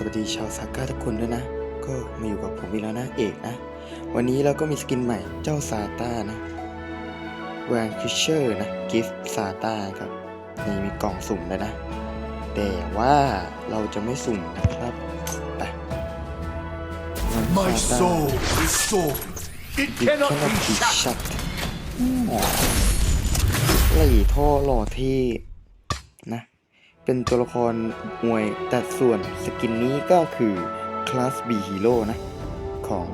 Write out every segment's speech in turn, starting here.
สวัสดีชาวซาก้าทุกคนด้วยนะ ก็มาอยู่กับผมอีกแล้วนะเอกนะ วันนี้เราก็มีสกินใหม่เจ้าซาต้านะแวนฟิชเชอร์นะกิฟต์ซาต้าครับนี่มีกล่องสุ่มแล้วนะ แต่ว่าเราจะไม่สุ่มนะครับไป My soul is sword. It ดิ cannot แค่ be ที shut. ชัดไหล่ท่อหล่อเท่นะ เป็นตัวละครมวยแต่ส่วนสกินนี้ก็คือคลาส B Hero นะ ของ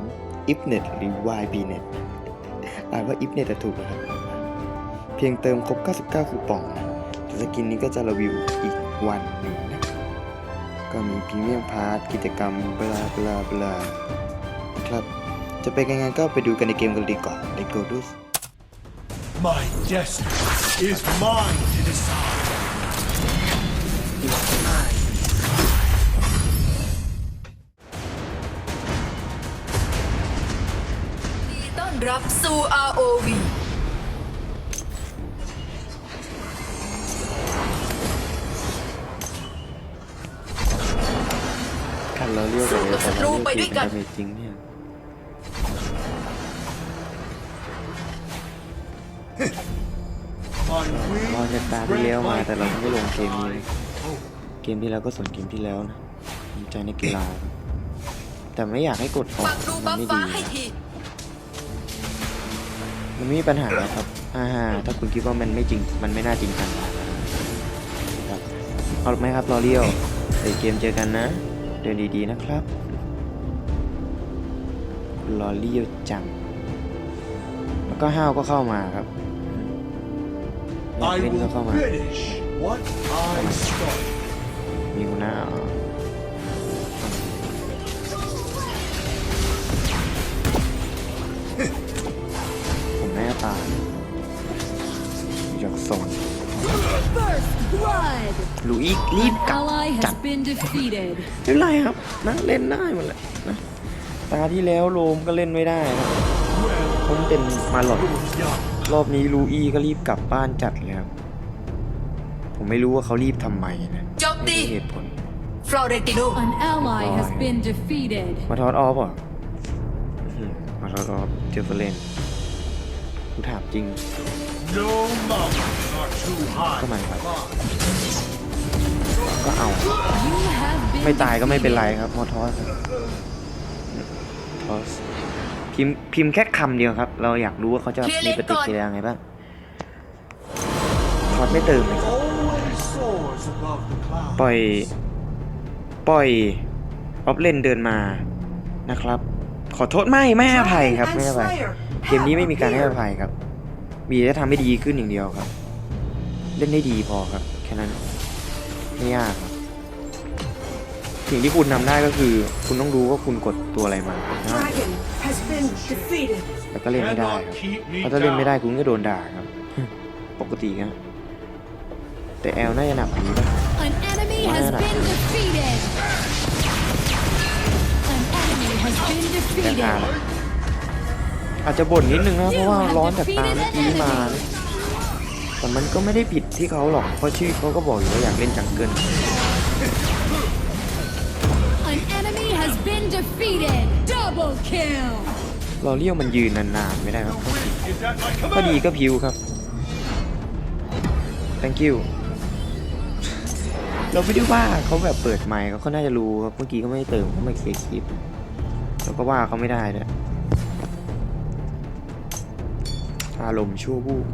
i p n e t หรือ YBNet อ่านว่า i p n e t จะถูกนะครับ เพียงเติมครบ 99 คูปองนะสกินนี้ก็จะรีวิวอีกวันหนึ่งนะ ก็มีพรีเมียมพาร์ทกิจกรรมบลาบลาบลานะครับจะเป็นยังไงก็ไปดูกันในเกมกันดีกว่า Let's go do My destiny is mine รับสู่ ROV คันเราเรียกกันเลยแต่เราเรียกเป็นดาเมจจริงเนี่ย On มองจากตาที่แล้วมาแต่เราไม่ลงเกมนี้ Oh, เกมที่แล้วก็ส่วนเกมที่แล้วนะภูมิใจในกีฬาครับแต่ไม่อยากให้กดออกปักรูมับันฟไม่ฟ้าดีให้ที มันไม่มีปัญหาครับอ่าฮะถ้าคุณคิดว่ามันไม่จริง มันไม่น่าจริงจังครับเอาไหมครับรอเรียวเดี๋ยวเกมเจอกันนะ เดินดีๆนะครับรอเรียวจัง แล้วก็ห้าวก็เข้ามาครับอยาก I เล่นก็ will เข้ามา finish what I started. มีหัวหน้า blood! ลุยรีบ An กลับ ally จัด has been defeated. ไม่เป็นไรครับนะเล่นได้หมดแหละนะตาที่แล้วโลมก็เล่นไม่ได้ครับผมเป็นมาหลอด Young. รอบนี้ลูอี้ก็รีบกลับบ้านจัดเลยครับผมไม่รู้ว่าเขารีบทำไมนะโจมตีไม่รู้เหตุผลฟลอเรนติโน An ally has been defeated. มาทอดออฟเหรออื้อหือมาทอดออฟเจอเฟรนกูถามจริง No mountains are too high. ก็มันครับ for ก็เอา You have been ไม่ตายก็ไม่เป็นไร defeated. ครับมอทอสครับทอสพิมพ์พิมพ์แค่คำเดียวครับ เราอยากรู้ว่าเขาจะมีปฏิกิริยาไงบ้างทอสไม่เติมเลยครับ Always soars above the clouds. ปล่อย ปล่อยออฟเลนเดินมานะครับ ขอโทษไม่ไม่ให้อภัยครับไม่ให้อภัยเกมนี้ไม่มีการให้อภัยครับ มีจะทำให้ดีขึ้นอย่างเดียวครับ เล่นได้ดีพอครับ แค่นั้นไม่ยากครับสิ่งที่คุณทำได้ก็คือ คุณต้องรู้ว่าคุณกดตัวอะไรมานะ Dragon has been defeated. แล้วก็เล่นไม่ได้ครับ Cannot keep me เพราะถ้าเล่นไม่ได้ down. คุณก็โดนด่าครับ ปกติครับแต่แอลน่าจะหนักกว่านี้ป่ะ An enemy Why has not? been defeated. An enemy has been แต่ขา defeated. อาจจะบ่นนิดนึงนะเพราะว่าร้อนจากตาเมื่อกี้มานะแต่มันก็ไม่ได้ผิดที่เขาหรอกเพราะชื่อเขาก็บอกอยู่ว่าอยากเล่นจังเกิล An enemy has been defeated. Double kill. เราเรียกมันยืนนานๆไม่ได้ครับ Is at my ก็ command. ดีก็พิวครับ thank you เราไม่ได้ว่าเขาแบบเปิดไมค์เขาน่าจะรู้ครับเมื่อกี้ก็ไม่ได้เติมเขาไม่เคลียร์คลิปเราก็ว่าเขาไม่ได้ด้วย อารมณ์ชั่ววูบ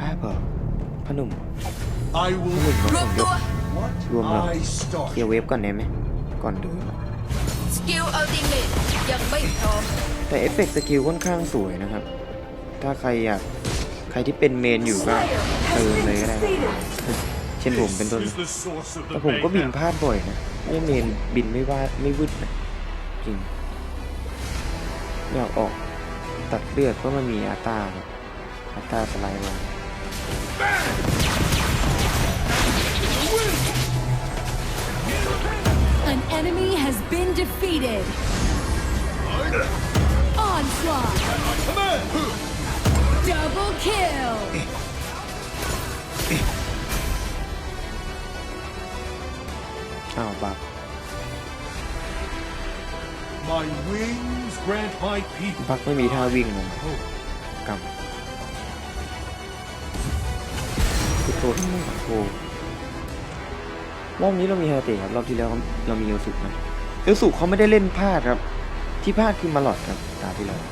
ภาพเหรอพอหนุ่ม I พอ will หนุ่มรวมผมยตัวก what Rùa ngược. I เคลีย started. ร์เวฟก่อนได้ไหมก่อนเดินสกิลอัลติเมทยังไม่พร้อมแต่เอฟเฟกต์สกิลค่อนข้างสวยนะครับ ถ้าใครอยากใครที่เป็นเมนอยู่ก็ Slayer เติ has ม been เลยก็ได้ defeated. เช่นผมเป็นต้น This is the source of แต่ the ผมก็บิน mayhem. พลาดบ่อยนะไม่เมนบินไม่ว่าไม่วืดนะจริงอยากออกตัดเลือดเพราะมันมีอาตาครับ อาตาสไลด์มา An enemy has been defeated. Onslaught. Double kill. อ้าวบับ My wings grant my people บักไม่มีท่าวิ่งลง hope. กำ คือโทษโทษรอบนี้เรามีฮาเตะครับรอบที่แล้วเรามีเอลสุนะเอลสุเขาไม่ได้เล่นพลาดครับ ที่พลาดคือมาหลอดครับตาที่แล้ว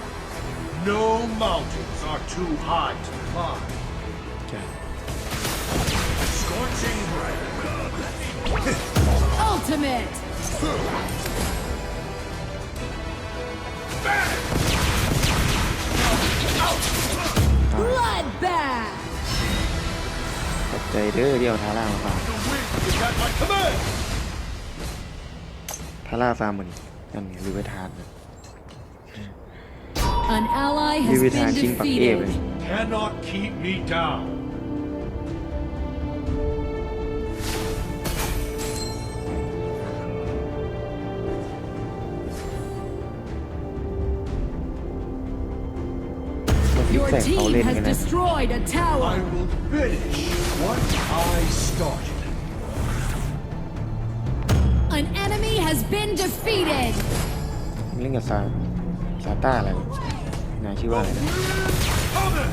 No mountains are too high to climb. ใช่ Scorching red. Ultimate! Bloodbath! ขอบใจเด้อที่เอาทาร่ามาฟาร์ม The wind is at my command. ทาร่าฟาร์มเหมือนนั่นไงหรือไว้ทานนะ An ally หรือ has ไว้ทาน been ชิงปักเอฟเลย defeated. Cannot keep me down. มาฟิก Your ใส่เขา team เล่น has กันนะ destroyed a I tower. will finish what I started. An enemy has been defeated. เล่นกับซาซาต้าอะไรนายชื่อว่าอะไรนะ Coming!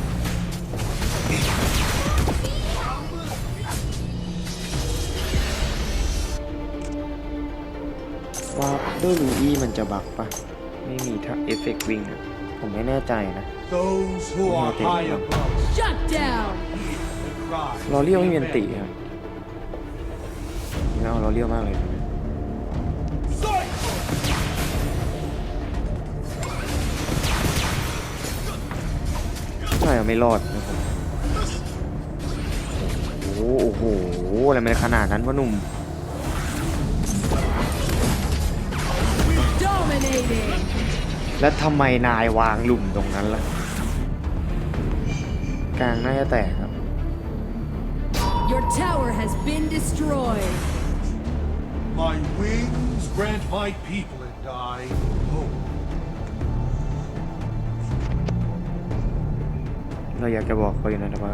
ว่าด้วยลูอี้มันจะบักปะไม่มีถ้าเอฟเฟกต์วิ่งอะ ผมไม่แน่ใจนะ Those who are Okay. high above Shut down. the cry. ลอเรียวไม่มีอันติครับไม่เอาลอเรียวมากเลยนะน่าจะไม่รอดนะผมโอ้โหโอ้โหอะไรมันขนาดนั้นวะหนุ่ม Dominating. แล้วทำไมนายวางหลุมตรงนั้นล่ะ กลางน่าจะแตกครับ Your tower has been destroyed. My wings grant my people and I hope. เราอยากจะบอกเขาอยู่นะแต่ว่า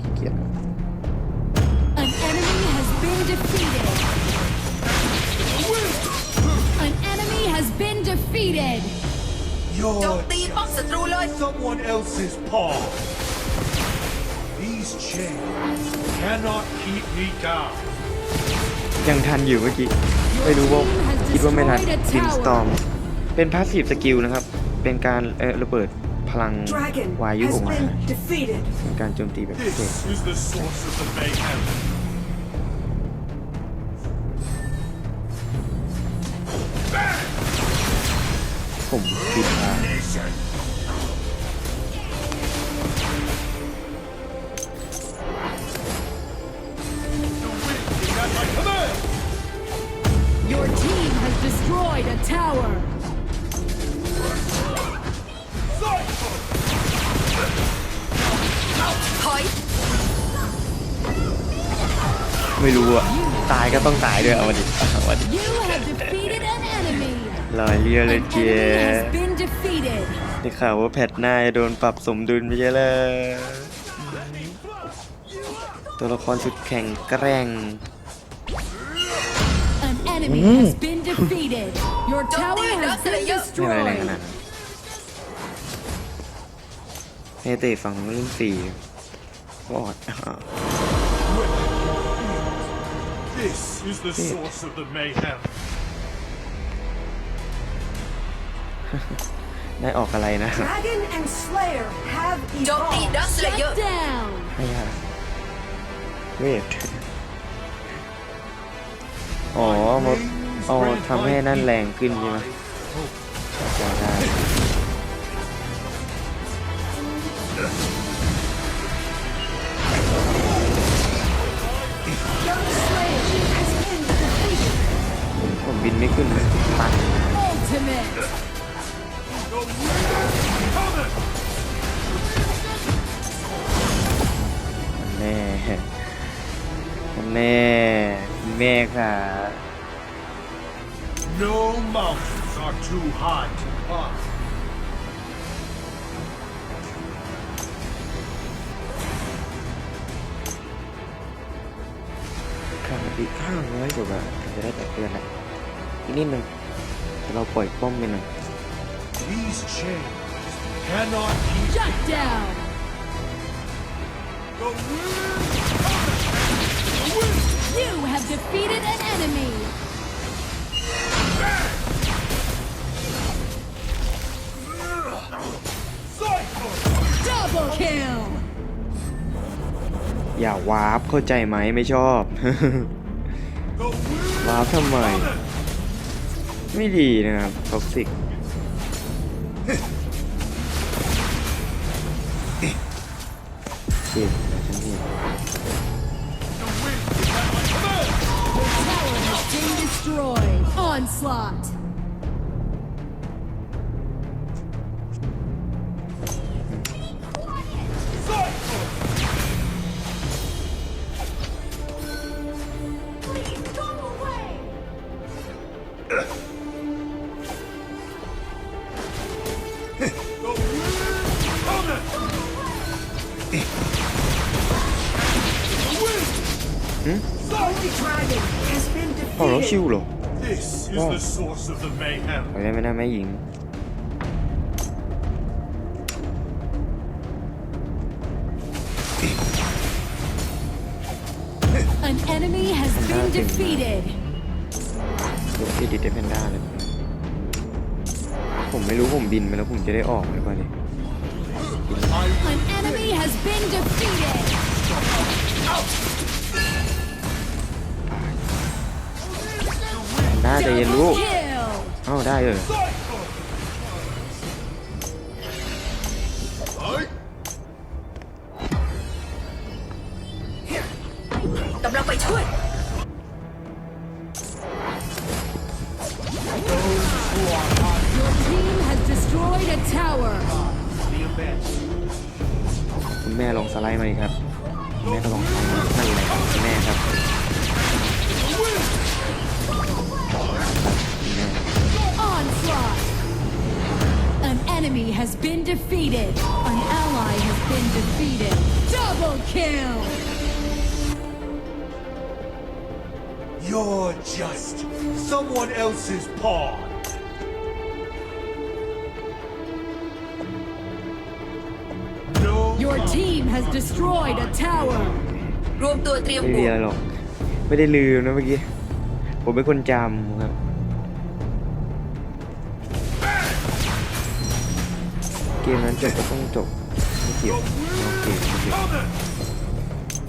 ขี้เกียจอะ An enemy has been defeated. An enemy has been defeated. โจ Your มตีป้อมศัตรูเลย someone else's paw. These chains cannot keep me down. ยังทันอยู่เมื่อกี้ ไม่รู้ว่าคิดว่าไม่ทันดินสตอม เป็นพาสซีฟสกิลนะครับ เป็นการเออระเบิดพลัง Dragon วายุอ has อกมา been defeated. เป็นการโจมตีแบบพิเศษ This is the source of the mayhem. ไม่รู้อะตายก็ต้องตายด้วยเอามาดิเอามาดิ You have defeated an enemy. ลอยเรียวเลย An เจ๊ enemy has been defeated. ได้ข่าวว่าแพทหน้าจะโดนปรับสมดุลไม่ใช่เลย ตัวละครสุดแข็งแกร่ง An enemy has been defeated. Your tower has been ไม่อะไรแรงขนาด destroyed. นั้นเฮเตะฝั่งนู้นเล่นสี่วอด This is the source of the mayhem. ได้ออกอะไรนะ Dragon and Slayer have โจมตี evolved. ดัสเลเยอ Shut ร์ down. ไม่ยากเวทอ๋อมาเอาทำให้นั่นแรงขึ้นใช่ไหมจ ขึ้นเลยตัน Ultimate. Coming! แน่แน่แม่ค่ะ No mountains are too high to climb. ขาดอีกข้างร้อยกว่าบาทจะได้แต่เพื่อนแหละ อีกนิดนึงแต่เราปล่อยป้อมไปหน่อย These chains cannot keep Shut down. the wind cometh! The wind! You have defeated an enemy. Cycle! Double kill. อย่าวาร์ปเข้าใจไหมไม่ชอบ The wind วาร์ปทำไม cometh! ไม่ดีนะครับท็อกซิกเจ็บฉันเห็น ไปได้ไหมนะแม่หญิง An enemy has been defeated. ยกเครดิตให้แพนด้าเลย ผมไม่รู้ผมบินไปแล้วผมจะได้ออกหรือเปล่าเนี่ย An enemy has been defeated. แพนด้าใจเย็นลู อ้าได้เลย Cycle! กำลังไปช่วย Your team has destroyed a tower. The abyss. คุณแม่ลองสไลด์มาอีกครับคุณแม่ก็ลองทำมานั่นแหละคุณแม่ครับ enemy has been defeated. An ally has been defeated. Double kill. You're just someone else's pawn. No. Your team has destroyed a tower. รวมตัวเตรียม ไม่ บ มี ว อะไร ก หรอก ไม่ได้ลืมนะเมื่อกี้ ผมเป็นคนจำครับ เกมนั้นจบก็ต้องจบ ไม่เกี่ยว The โอเค wind ไม่เกี่ยว cometh!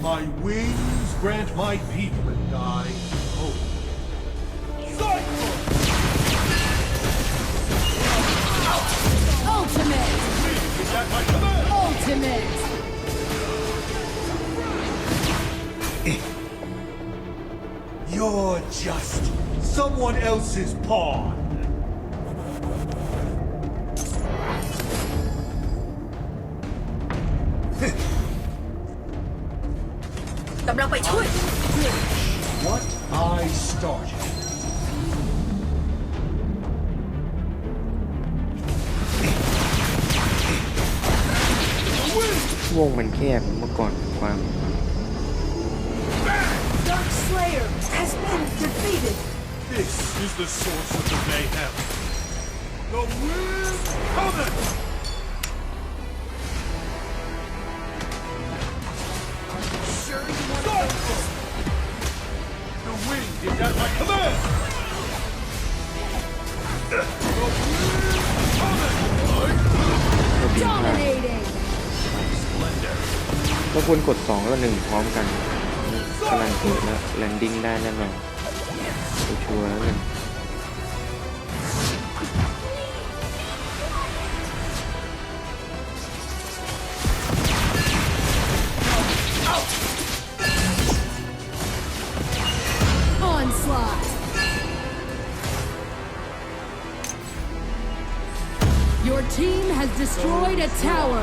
My wings grant my people and I hope. Cycle! Ultimate. Wind is at my command! Ultimate. You're just someone else's pawn. มันแคบเมื่อก่อนกว้าง Dark Slayer has been defeated. This is the source of the mayhem. The wind cometh! Sure you want to The wind is at my command! The wind cometh! ก็บินผ่าน Dominating. Splendor. ก็ควรกด 2 แล้ว1พร้อมกันกำลังเกิดแล้วแลนดิ้งได้แน่นอนชัวร์แล้วกัน Team has destroyed a tower.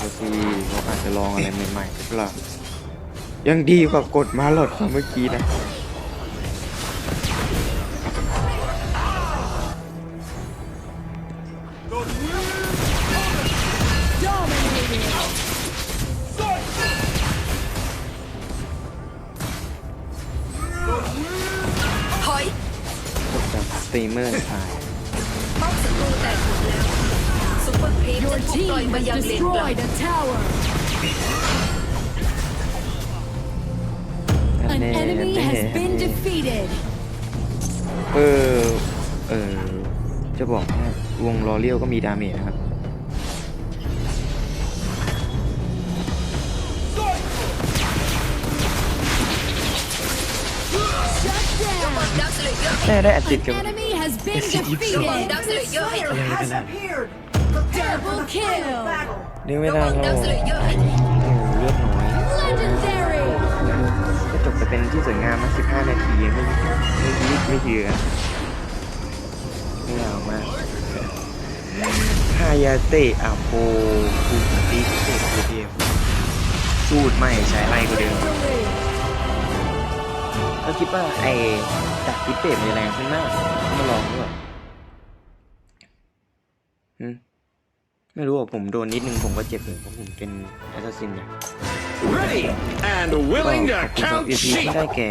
สักทีเขาอาจจะลองอะไรใหม่ๆหรือเปล่ายังดีกว่ากดมาหลอดของเมื่อกี้นะ Dominating. ถอยกดจากสตรีมเมอร์ชายป้อมศัตรูแตกหมดแล้วซุ ปเปอร์ครีม Your จะถูกปล่อย team มา has ยังเลนกลาง destroyed a tower. นั่น An แน่นั่น enemy แน่ has been defeated. เออ เออ จะบอกว่าวงลอเลียวก็มีดาเมจนะครับ Shut down. ดักสเลเยอร์แน่ได้อัดติด An กับ enemy has been Yes, it is. defeated. Dark Slayer Slayer Yeah, has yeah. appeared. Prepare for Double the kill. Final battle. นึกไม่ระได้วังหรดัอกกสเลเยอร์โอ้โหเลือดน้อย Legendary. ก็จบไปเป็นที่สวยงามมา15 นาทีไม่ไม่ไม่ไม่เยือไม่ยาวมากฮายาเตะอาโปคุติเตะคูเดียวสูตรใหม่ใช้ไรกว่าเดิม Victory. ก็คิดว่าไอ้ดักพิเศษมันจะแรงขึ้นมากมาลองดูก่อนหืม ไม่รู้อะผมโดนนิดนึงผมก็เจ็บเลยเพราะผมเป็นแอสซัสซินเนี่ย Ready and ก็ willing ข to อบคุณสำหรับ count อีพี sheep. ที่ได้แก่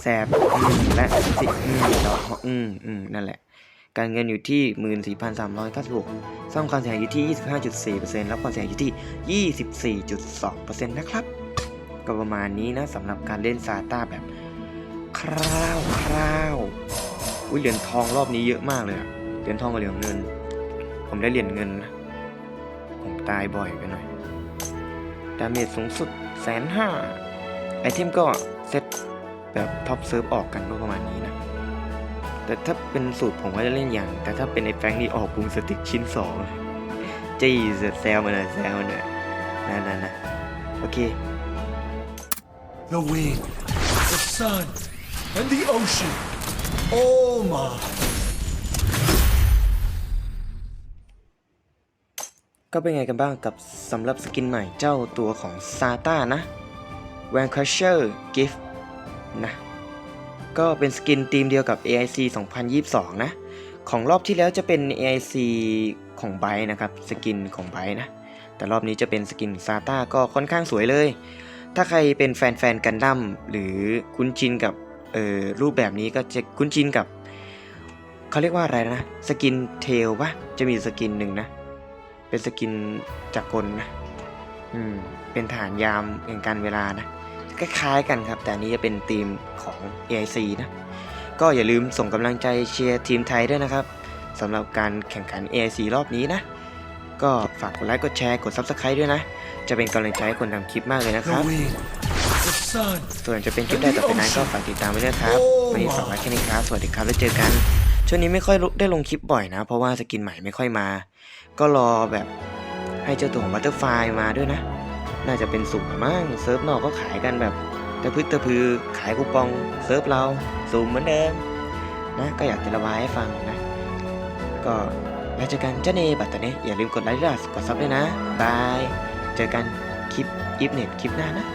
แซบอืมและสิอืมแล้วอืมอืมนั่นแหละ การเงินอยู่ที่หมื่นสี่พันสามร้อยเก้าสิบหกซ่อมความเสียหายอยู่ที่ยี่สิบห้าจุดสี่เปอร์เซ็นต์แล้วความเสียหายอยู่ที่ยี่สิบสี่จุดสองเปอร์เซ็นต์นะครับ ก็ประมาณนี้นะสำหรับการเล่นซาต้าแบบคร่าวคร่าวอุ้ยเหรียญทองรอบนี้เยอะมากเลยอะเหรียญทองกับเหรียญเงิน ผมได้เหรียญเงินนะผม ตายบ่อยไปหน่อย ดาเมจสูงสุดแสนห้าไอเทมก็เซตแบบท็อปเซิร์ฟออกกันก็ประมาณนี้นะ แต่ถ้าเป็นสูตรผมก็จะเล่นอย่าง แต่ถ้าเป็นไอแฟงนี่ออกบุงสติกชิ้นสองจี้แซวมาหน่อยแซวมาหน่อยนั่นนั่นะโอเค The wind, the sun, and the ocean. All mine. ก็เป็นไงกันบ้างกับสำหรับสกินใหม่เจ้าตัวของซาต้านะ Van Crusher Gift นะ ก็เป็นสกินทีมเดียวกับ AIC 2022 นะ ของรอบที่แล้วจะเป็น AIC ของไบนะครับ สกินของไบนะ แต่รอบนี้จะเป็นสกินซาต้าก็ค่อนข้างสวยเลย ถ้าใครเป็นแฟนๆกันดั้มหรือคุ้นชินกับเอ่อรูปแบบนี้ก็จะคุ้นชินกับ เขาเรียกว่าอะไรนะ สกินเทลปะจะมีสกินหนึ่งนะ เป็นสกินจักรกลนะ อืม เป็นฐานยามแห่งการเวลานะ คล้ายๆกันครับ แต่อันนี้จะเป็นทีมของ AIC นะ ก็อย่าลืมส่งกำลังใจเชียร์ทีมไทยด้วยนะครับสำหรับการแข่งขัน AIC รอบนี้นะ ก็ฝากกดไลค์ กดแชร์ กด Subscribe ด้วยนะ จะเป็นกำลังใจให้คนทำคลิปมากเลยนะค The รับ wind, the sun, ส่วนจะเป็นคลิปใดต่อไปนั้นก็ฝากติดตามไว้ด้วยครับ วันนี้ฝากไว้แค่นี้ครับ สวัสดีครับ แล้วเจอกัน ช่วงนี้ไม่ค่อยได้ลงคลิปบ่อยนะ เพราะว่าสกินใหม่ไม่ค่อยมา ก็รอแบบให้เจ้าตัวของบัตเตอร์ไฟมาด้วยนะ น่าจะเป็นสุ่มมั้งเซิร์ฟนอกก็ขายกันแบบตะพึดตะพือขายคูปองเซิร์ฟเราสุ่มเหมือนเดิมนะก็อยากจะระบายให้ฟังนะ ก็แล้วเจอกันเจ้าเนบัตตาเนอย่าลืมกดไลค์ด้วยกดซับด้วยนะบายเจอกันคลิปอีฟเน็ตคลิปหน้านะ